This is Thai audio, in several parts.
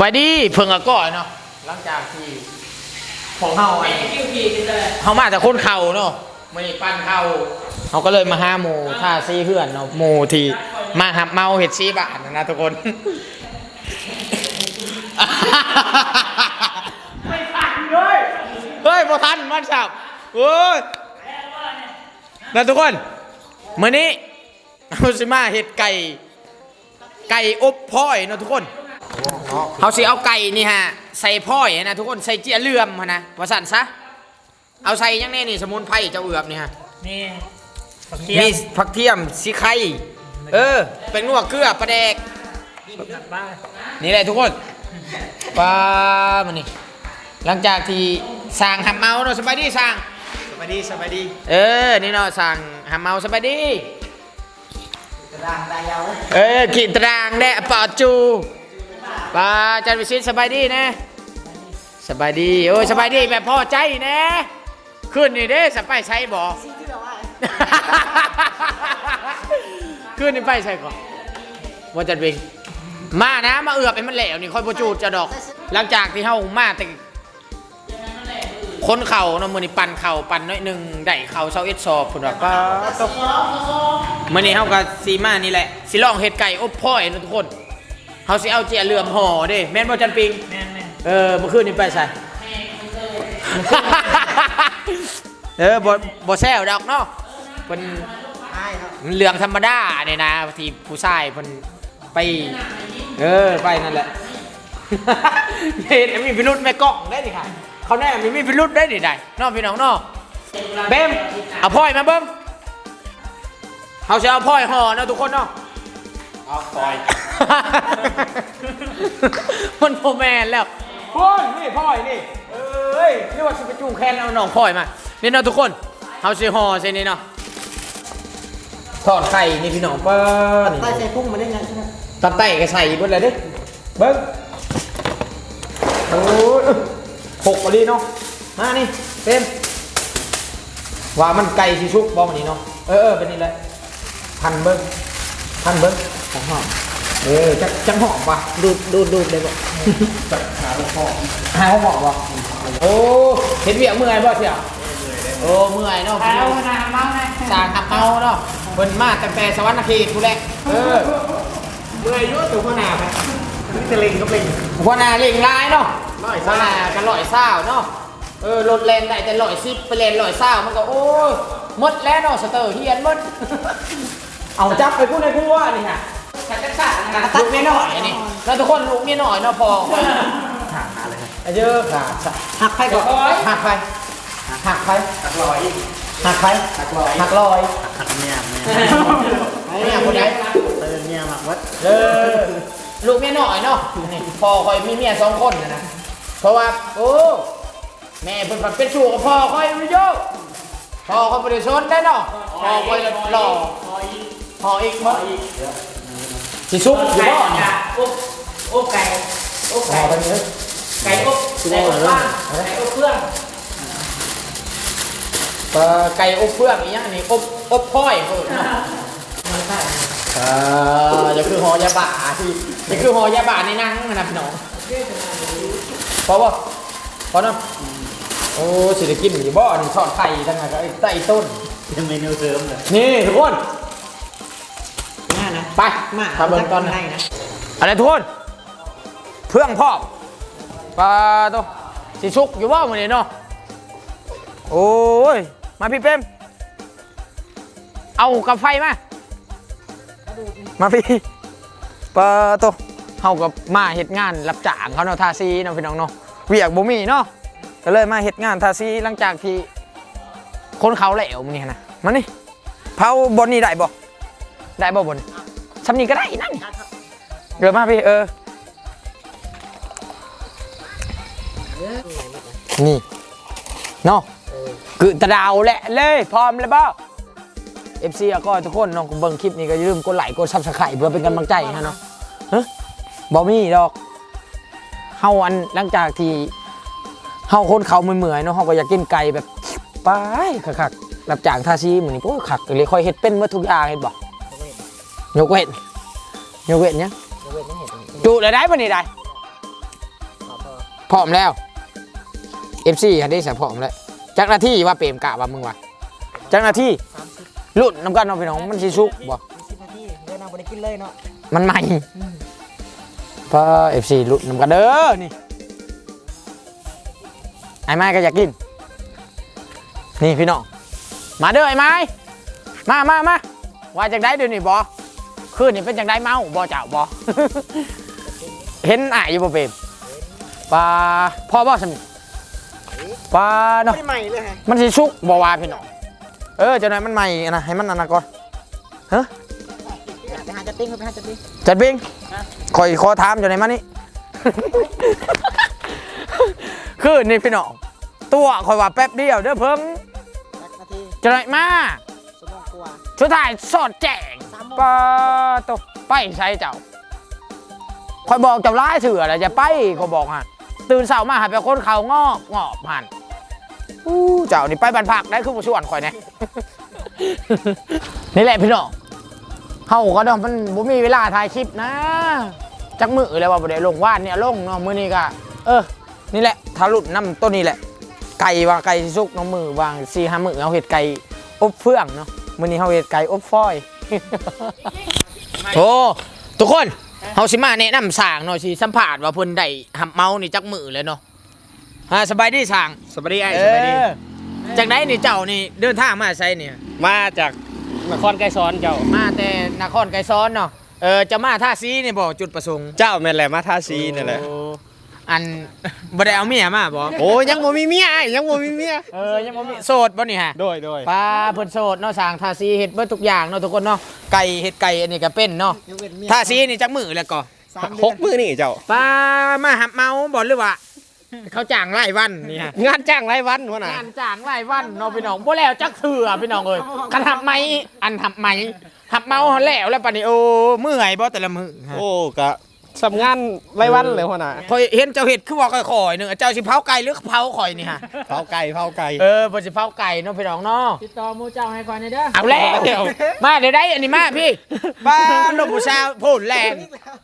บายดีเพิ่งอะก่อนเนาะหลังจากที่ของเฮาอันคิวพีกันเลยเฮามาจากคนเข่าเนาะไม่ได้ปั้นเข่าเขาก็เลยมาห้าโมท่าซีเพื่อนเนาะโมที่มาหับเมาเห็ดซีบานนะทุกคนไม่ผ่านด้วยเฮ้ยพอทันมันสับโอ้ยนะทุกคนมื้อนี้เอาสิมาเห็ดไก่ไก่อบพ้อยเนาะทุกคน เขาสิเอาไก่นี่ฮะใส่พ้อยนะทุกคนใส่เจียเลื่อมหั้นนะว่าสั่นซะเอาใส่ยังแน่นี่สมุนไพรเจ้าเอือบนี่ฮะนี่มีผักเทียมสีไข่เออ เป็นนัวเกลือปลาแดกบ้านี่แหละทุกคนปลามันนี่หลังจากที่สั่งหำเมาเนาะสบายดีสั่งสวัสดีสวัสดี เออนี่เนาะสั่งหำเมาสบายดีกระดางตายาวเลยเออขีดตรางแดะปอดจู ปลาจันวิชิตสบายดีนะสบายดีโอ้ยสบายดีแบบพอใจนะขึ้นนี่เด้สไปใช้บ่ขึ้นนี่ไปใช่ก่อนว่าจันเวงมานะมาเอือบให้มันแหลวนี่ค่อยประจูดจะดอก หลังจากที่เฮามาแต่คนเข่าเนาะมือนี่ปั่นเข่าปั่นน้อยหนึ่งได้เข่าเซาเอ็ดสอบพุ่นว่าป้าตกมือนี่เฮาก็สีมานี่แหละสิลองเห็ดไก่อบพ่อยเนาะทุกคน เฮาสิเอาเจียเหลื่อมห่อเด้แม่นบ่จันปิง แม่แม่เออเมื่อคืนนี้ไปใส่เออบ่บ่แซวดอกเนาะเป็นใช่ครับมันเรื่องธรรมดาเนี่ยนะที่ผู้ชายเพิ่นไป เออไปนั่นแหละ เห็นมีพิรุษแม่กล้องได้ดิค่ะ เขาแน่มีมีพิรุษได้ดิได้เนอกพี่น้องเนอกเบมเอาพ่อยมาเบิ้มเขาจะเอาพ่อยห่อเนาะทุกคนเนาะเอาปล่อย มันโฟแมนแล้วพ่อยนี่พ่อยนี่ เอ้ยนี่ว่าสิไปจูงแคนเอาน้องพ่อยมานี่เนาะทุกคนเขาสิห่อใช่นี่เนาะทอดไข่นี่พี่น้องเปิ้ลใต้ใส่พุ่งมาได้ไงใช่ไหมตับไตก็ใส่เบนเลยดิเบิ้งโอ้ยหกกว่าดีเนาะมานี่เต็มว่ามันไก่สิชุกบ้องนี่เนาะเออเออเป็นนี่เลยพันเบิ้งพันเบิ้งของหอม เออจังจังหอมป่ะดูดดูดดูดเลยบอกหาหอมป่ะโอ้เห็นเบียเมื่อยป่ะเสี่ยโอ้เมื่อยเนาะเอาหน้าเมาไงสร้างขับเมาเนาะเพิ่นมาตั้งแต่สวรรค์นาทีกูแหละเออเมื่อยยุ่ตัวขนาดนี่จะเล็งก็เป็นหัวหน้าเล่งร้ายเนาะร้อยหัวเศร้าหน้าก็ร้อยเศร้าเนาะเออรถแลนได้แต่ร้อยสิบไปแลนร้อยเศร้ามันก็โอ้ยหมดแล้วเนาะสเตอร์เฮียนหมดเอาจับไปพูดในพูดว่านี่ค่ะ ขัดกันซ่านะลูกเมียน้อยนี่แล้วทุกคนลูกเมียน้อยเนาะพอหักอะไรครับเยอะขาดซะหักไปก่อนหักไปหักไปหักลอยหักไปหักลอยหักลอยหักเนี่ยเนี่ยเนี่ยคนไหนเตือนเนี่ยหมักวัดเออลูกเมียน้อยเนาะนี่พอคอยมีเมียสองคนนะนะเพราะว่าโอ้แม่เป็นเป็นชู้กับพ่อคอยไม่โยกพ่อคอยบริสุทธิ์ได้เนาะพ่อคอยหล่อพ่ออีกมั้ง สิซุกอยู่ไก่บ่เนี่ยอบอบไก่อบพ่อไก่เป็นเนื้อไก่อบไก่อบว่างไก่อบเครื่องเอ่อไก่อบเฟืองอีกอย่างนี้อบอบพ้อยเพิ่นเนาะเออจะคือหอยาบะที่จะคือหอยาบะในหนังนะพี่น้องพอป่ะพอเนาะโอ้สิได้กินอยู่บ่นี่ทอดไข่ทั้งนั้นก็ไอ้ไต้ต้นยังเมนูเสริมเลยนี่ทุกคนง่ายนะ ไปมาทำเบิ่งตอนให้นี้นะอะไรทุกคนเพื่องพ่อปลาตัวสิชุกอยู่ว่ามื้อนี้เนาะโอ้ยมาพี่เป้มเอากับไฟมามาพี่ปลาตัวเฮากับมาเฮ็ดงานรับจ้างเขาเนาะทาซีเนาะพี่น้องเนาะเวียกบ่มีเนาะก็เลยมาเฮ็ดงานทาซีหลังจากที่คนเขาแหลวมื้อนี้นะมานี่เผาบนนี่ได้บ่ได้บ่บน สำนีก็ได้นั่นเดี๋ยวมาพี่เออ นี่เนาะคือตะดาวแหละเลยพร้อมเลยบ่เอฟซีก็ทุกคนเน้องเบิ่งคลิปนี้ก็อย่าลืมกดไลค์กดซับสไครต์เพื่อเป็นกำลังใจนะเนาะเฮ้ยบ่มีดอกเฮาอันหลังจากที่เฮาคนเขาเมื่อยๆเนาะเฮาก็อยากกินไก่แบบไปคักๆรับจ้างทาซีเหมือนนี้โอ้คักเลยค่อยเฮ็ดเป็นหมดทุกอย่างเฮ็ดบ่ ยกเว้นยกเว้นหยังเว้นไม่เห็นจุได้ได้ปะนี่ได้พร้อมแล้ว FC อันนี้สพร้อมแล้วจักหน้าที่ว่าเปรมกะว่ามึงว่าจักหน้าที่รุ่นน้ำกันเนาะพี่น้องมันสิชุกบ่สิบนาทีเดินเอาไปกินเลยเนาะมันใหม่พอ FC รุ่นน้ำกันเด้อนี่ไอ้ไม้ก็อยากกิน นี่พี่น้อง มาเด้อไอ้ไม้มามามาว่าจากได้เดี๋ยวนี้บ่ คืนนี่เป็นจากได้เมาบ่เจ้าบ่ เห็นอ้ายอยู่บ่เปมปลาพ่อบ่สมิปลาเนาะ ไม่ใหม่เลยฮะมันสิชุกบ่ว่าพี่น้อง เออเจะหน่อยมันใหม่นะให้มันอันนั้นก่อนฮะไปหาจัดติ้งไปหาจัดติ้งจัดบิงคอยขอถามเจะไหนอยมานี่ คือนี่พี่น้อง ตัวคอยว่าแป๊บเดียวเด้อเพิ่งจักนาทีเจะหน่อยมาสมองกลัวสุดท้ายสอดแจงสามโมง ปลาตัวไปใส่เจ้าคอยบอกเจ้าร้ายเถื่ออะไรจะไปก็บอกฮะตื่นเช้ามาหาไปคนเขางอกงอบหันอู้เจ้านี่ไปบันพักได้คือผู้ชวนคอยเนี่ยนี่แหละพี่น้องเฮาก็เนาะมันบ่มีเวลาถ่ายคลิปนะ จักมือเลยว่าบ่ได้ลงว่านเนี่ยลงเนาะมือนี้ก็เออ นี่แหละทารุดน้ำต้นนี้แหละ ไก่ว่าไก่สิสุกน้องมือวาง4 5มื้อเอาเฮ็ดไก่อบเฟืองเนาะมือนี้เฮาเฮ็ดไก่อบฟอย โอ้ทุกคนเฮาสิมาแนะนำสร้างเนาะสิสัมภาษณ์ว่าเพิ่นได้หับเมานี่จักมือเลยเนาะฮะสบายดีสร้างสวัสดีไอ้เอสวัสดีอจากไหนนี่เจ้านี่เดินทางมาไสเนี่ยมาจากนครไกรสอนเจ้ามาแต่นครไกรซ้อนเนาะเออจะมาท่าซีนี่บอกจุดประสงค์ เจ้าแม่นแหละมาทาซีนั่นแหละโอ้อันบ่ได้เอาเมียมาบ่โอ้ยังบ่มีเมียไอ้ยังบ่มีเมียเออยังบ่มีโสดบ่นี่ฮะโดยโดยป้าเพิ่นโสดเนาะสร้างท่าซีเฮ็ดเบิดทุกอย่างเนาะทุกคนเนาะไก่เฮ็ดไก่อันนี้ก็เป็นเนาะยกเว้นเมียท่าซีนี่จักมือแล้วก็สามเดืหอนกมือนี่เจ้าป้ามาหับเมาบ่หรือว่า เขาจ้างรายวันนี่ฮะ งานจ้างรายวันวะน่ะงานจ้างรายวันเนาะพี่น้องบ่แล้วจักเถื่อพี่น้องเอ้ยกันหับไหมอันหับไหมหับเมาหันแล้วแล้วปานนี้โอ้เมื่อยบ่แต่ละมื้อฮะโอ้กะ สำงานรายวันเลยหัวหน้าคอยเห็นเจ้าเห็ดคือว่าค่อยๆหนึ่งเจ้าสิเผาไก่หรือเผาข่อยนี่ฮะเผาไก่เผาไก่เออบ่สิเผาไก่เนาะพี่น้องเนาะติดต่อหมูเจ้าให้ก่อนเด้อเอาแล้วมาเดี๋ยวได้อันนี้มาพี่บ้านนกผู้ชาวพูดแรง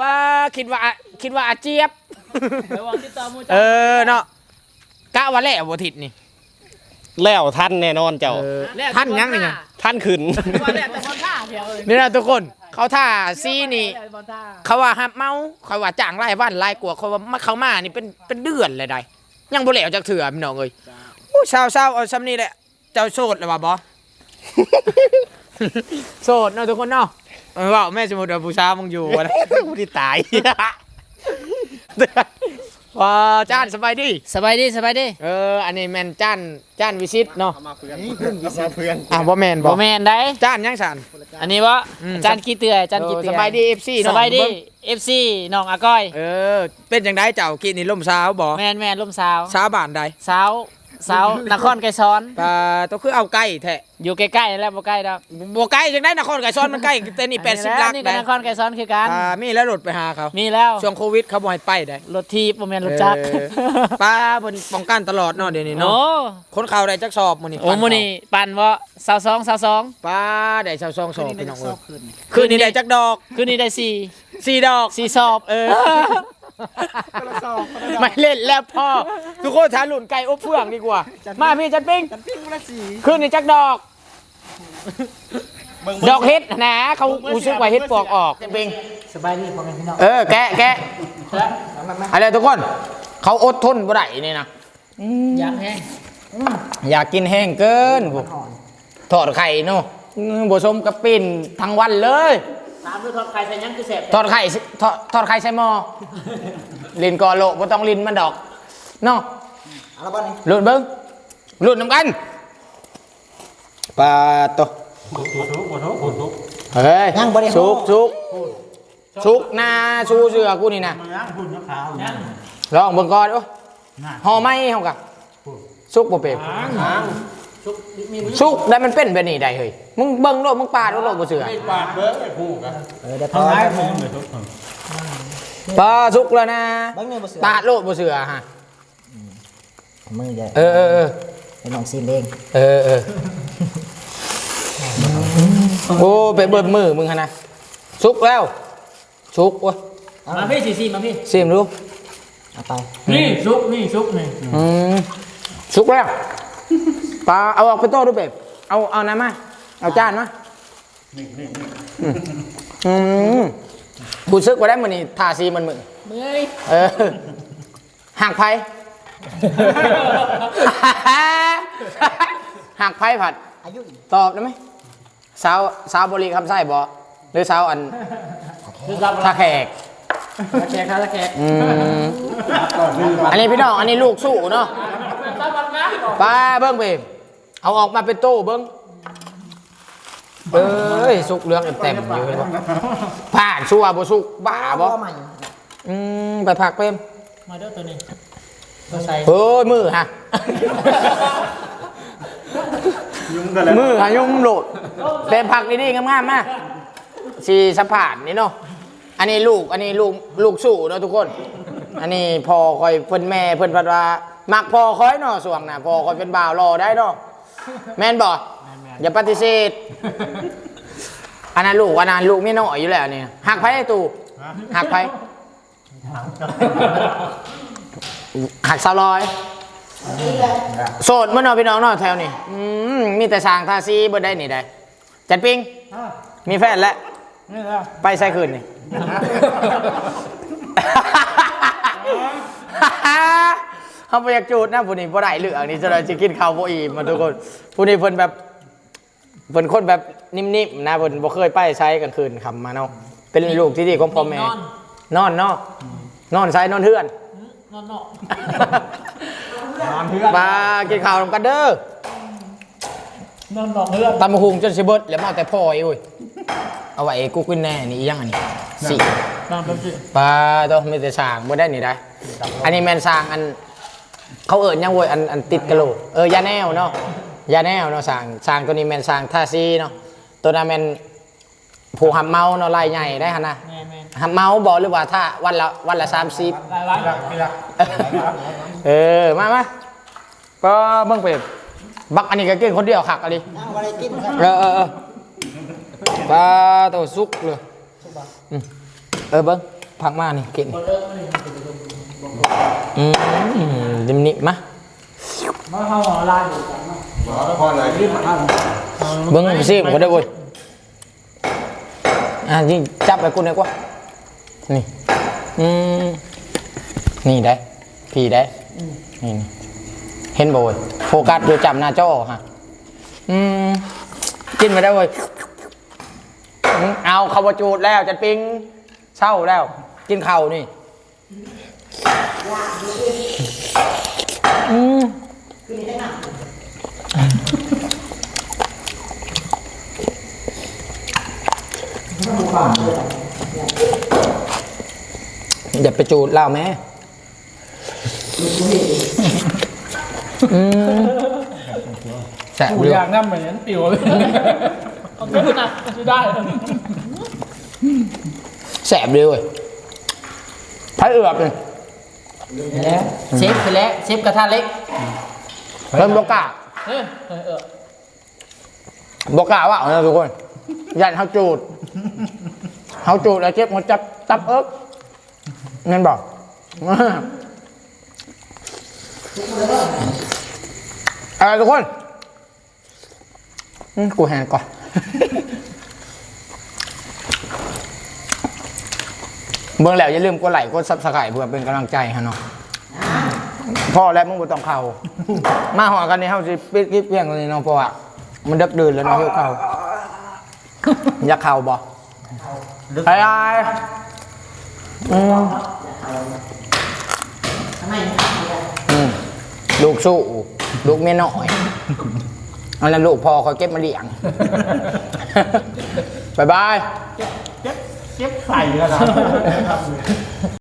บ้าคิดว่าคิดว่าอาเจี๊ยบระวังติดต่อหมูเอเจ้าอเนาะกะว่าแล้วบ่ทิศนี่แล้วท่านแน่นอนเจ้าเออท่านยังนี่ไง ท่านขึ้นว่าแล้วแต่คนท่าเดียวเอ้ยนี่นะทุกคน เขาท่าซีนี่เขาว่าหับเมาเขาว่าจ้างรายวันรายกว่าเขาว่ามาเขามานี่เป็นเป็นเดือนเลยได้ยังบ่แล้วจักเถื่อพี่น้องเอ้ยโอ้ชาวชาเอาซ้ำนี่แหละเจ้าโสดแล้วว่าบ่โสดเนาะทุกคนเนาะเออว่าแม่สมมุติว่าผู้ชายมึงอยู่วะนะกูที่ตาย ว่าจ้านสบายดีสบายดีสบายดีเอออันนี้แม่นจ้านจ้านวิชิตเนาะมาเพื่อนมาเพื่อนอะบ่แม่นบ่บ่แม่นได้จ้านยังสัน อันนี้วะอืม จานกี่เตือจานกี่เตืสอบายดี FC สเนาะบายดี เง FC น้องอาก้อย เออ เป็นจังไดเจ้ากินนี่ลมสาวบ่แม่นแม่นล่มสาวสาวบ้านใดสาว สาวนครไกรซ้อนปลาตัวคือเอาไก่แท้อยู่ใกล้ๆนี่แหล้วบ่ใกล้ดอกบ่ไก่จังไดนครไก่ซ้อนมันใกล้แต่นี่80ลักนี่ก็ได้นครไกรซ้อนคือกันอ่ามีแล้วรถไปหาเขามีแล้วช่วงโควิดเขาบ่ให้ไปได้รถทีบบ่แม่นรถจักรเออป้าเพิ่นป้องกันตลอดเนาะเดี๋ยวนี้โอ้เนาะคนข่าวได้จักสอบมื้อนี้โอ้มื้อนี้ปั่นบ่22 22ป้าได้ชาวซองสอบพี่น้องเอ้ยคืนนี้ได้จักดอกคืนนี้ได้4 สี่ดอก 4สอบเออ ไม่เล่นแล้วพ่อ ทุกคนทานหลุนไก่อบเฟืองดีกว่า มาพี่จันปิ้งคืนนี้จักดอก ดอกเฮ็ดนะ เขาอุซึกไว้เฮ็ดปอกออกจันปิ้งสบายดีพ่อแม่พี่น้องเออแกะแกะอะไรทุกคน เขาอดทนบ่ได้นี่นะอยากแห้งอยากกินแห้งเกินพวกทอดไข่เนาะอืมบ่สมกับปิ้นทั้งวันเลย ตามด้วยทอดไข่ใส่ยังคือแซ่บทอดไข่สิทอดทอดไข่ใส่หม้อลินกอโลบ่ต้องลินมันดอกเนาะเอาละบ่นี่ลุ้นเบิ้งลุ้นน้ำกันปลาตัวเฮ้ยยังบ่ได้สุกสุกสุกหนาชูเสือกูนี่นะลองเบิ่งก่อนโอ้ห่อไหมเฮากะสุกบ่เป็ นสุกได้มันเป็นแบบนี้ได้เฮ้ยมึงเบิ่งโลดมึงปาดโลดบ่เสือเออเดี๋ยวทอดไข่ปลาสุกแล้วนะเบิ่งนี่บ่เสือปาดโลดบ่เสือฮะมือใหญ่เออเออเออให้น้องซีนเองเออเออโอ้ไปเบิดมือมึงฮะนะสุกแล้วสุกวะมาพี่สิสิมาพี่ซิมดูเอาไปนี่ซุกนี่ซุกนี่อืมสุกแล้ว ปลาเอาออกไปโต้ด้วยเบบเอาเอาน้ำมาเอาจานมาอืมอืมกูซึกว่าได้มือนี่ทาซีมันมือเมื่อยเออหักไผ่หักไผ่ผัด อายุตอบได้ไหมสาวสาวบริคำไส้บอหรือสาวอันคือรับท่าแขกละแขกครับละแขกอืมอันนี้พี่น้องอันนี้ลูกสู้เนาะไป้าเบิ้งไป เอาออกมาเป็นตู้เบิ้งเอ้ย สุกเรื่องเต็มๆอยู่เห็นปะผ่านชัวบ่สุกบ้าบ่ใหม่อืมไปผักเป็นมาเด้อตัวนี้ตัวใส่เฮ้ยมือฮะ ยุ่งกันแล้วมือหายุ่มโหลดเป็นผักดีๆงามๆมาสีสะพานนี่เนาะอันนี้ลูกอันนี้ลูกลูกสู้เนาะทุกคน อันนี้พอคอยเพิ่นแม่เพิ่นพัดว่ามักพอคอยเนาะส่วงน่ะพอคอยเป็นบ่าวรอได้เนาะ แม่นบ่อย่าปฏิเสธอันนั้นลูกอันนั้นลูกไม่น้อยอยู่แล้วนี่หักไผไอ้ตู่หักไผหักสาวลอยโสดมื่อน้องพี่น้องเนาะแถวนี้อืมมีแต่สร้างทาซีบ่ได้นี่ได้จัดปิงมีแฟนแล้วนี่แล้วไปใส่คืนนี่ เขาไปอยากจูดนะผู้นี้บ่ได้เหลืองนี่จะเลยจะกินข้าวบ่อิ่มมาทุกคนผู้นี้เพิ่นแบบเพิ่นคนแบบนิ่มๆนะเพิ่นบ่เคยไปใช้กลางคืนคำมาเนาะเป็นลูกที่ดีของพ่อแม่ นอนเนาะนอนใช้นอนเฮือน นอนเนาะมากินข้าวนำกันเด้อนอนนอกเรือตำมะฮุงจนสิเบิดแล้วมาเอาแต่พ่อไอ้อุ้ยเอาไว้กูกินแน่นี่อีหยังอันนี้สี่นอนแบบสิปลาต้องมีแต่สร้างบ่ได้นี่ได้ อันนี้แมนสร้างอัน เขาเอิญยังโวยอันอันติดกะโหลกเออยาแนวเนาะยาแนวเนาะสร้างสร้างตัวนี้แมนสร้างท่าซีเนาะตัวนั้นแมนผูหับเมาเนาะลายใหญ่ได้ฮะนะแม่แม่หับเมาบอกหรือว่าถ้าวันละวันละสามสิบลายล้างเออมามาก็เบิ่งไปบักอันนี้ก็กินคนเดียวขักอันนี้นั่งอะไรกินครับเออเออเออปลาตัวสุกเลยอืมเออเบิ้งพักมานี่กินอืม ดิมนิมะมาเข้าหอลายอยู่กันเนาะพอเลยรีบมาทเบิ้งไปซิมก็ได้เว้ยอะยิงจับไปกูหน่อยกว่านี่อืมนี่ได้พี่ได้นี่นี่เห็นบ่เว้ยโฟกัสดูจับหน้าจอฮะอืมกินไปได้เว้ยอืมเอาข้าวบจูดแล้วจัดปิงเช่าแล้ว กินข้าวนี่ อืมอย่าไปจูดเล่าแม่อืมแสบกูเรื่ออยากนั่งเหมือนนั้นปิวเลยเอาตัวหนักจะได้แสบเลยเว้ยพายเอือบเลย แล้วเชฟไปแล้วเชฟกระทะเล็กเริ่มบกกล้าเฮ้ยเออเออบกกล้าว่าเอานะทุกคน ยันเขาจูดเขาจูดแล้วเจ็บหัวจับตับเอิกนั่นบอกอะไรทุกคนกูแหนก่อน เบื้องแล้วอย่าลืมกดไลค์กดซับสไครต์เพื่อเป็นกำลังใจฮะเนาะพ่อและมึงบ่ต้องเข้ามาหอกันนี่เฮาสิปิดคลิปเพียงเท่านี้เนาะเพราะว่ามันดึกดื่นแล้วเนาะเฮียเข้าอยากเข้าบ่ไอ้ไอ้อืมอืมลูกสู้ลูกเมียน้อยเอาแล้วลูกพอเขาเก็บมาเลี้ยง บ๊ายบาย เก็บใส่แล้วนะ